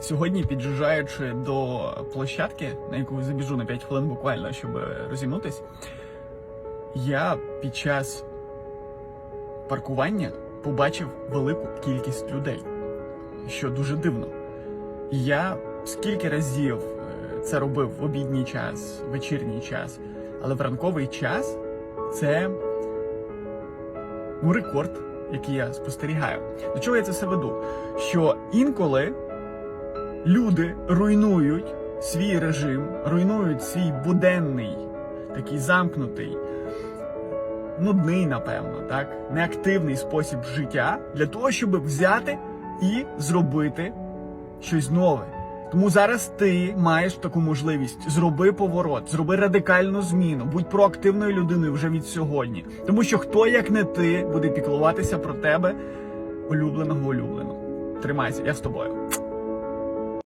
Сьогодні, під'їжджаючи до площадки, на яку забіжу на 5 хвилин буквально, щоб розімнутись, я під час паркування побачив велику кількість людей, що дуже дивно. Я скільки разів е, це робив в обідній час, вечірній час, але в ранковий час це ну, рекорд, який я спостерігаю. До чого я це все веду? Що інколи люди руйнують свій режим, руйнують свій буденний, такий замкнутий, нудний, напевно, так, неактивний спосіб життя для того, щоб взяти і зробити щось нове. Тому зараз ти маєш таку можливість. Зроби поворот, зроби радикальну зміну, будь проактивною людиною вже від сьогодні. Тому що хто, як не ти, буде піклуватися про тебе, улюбленого улюбленого. Тримайся, я з тобою.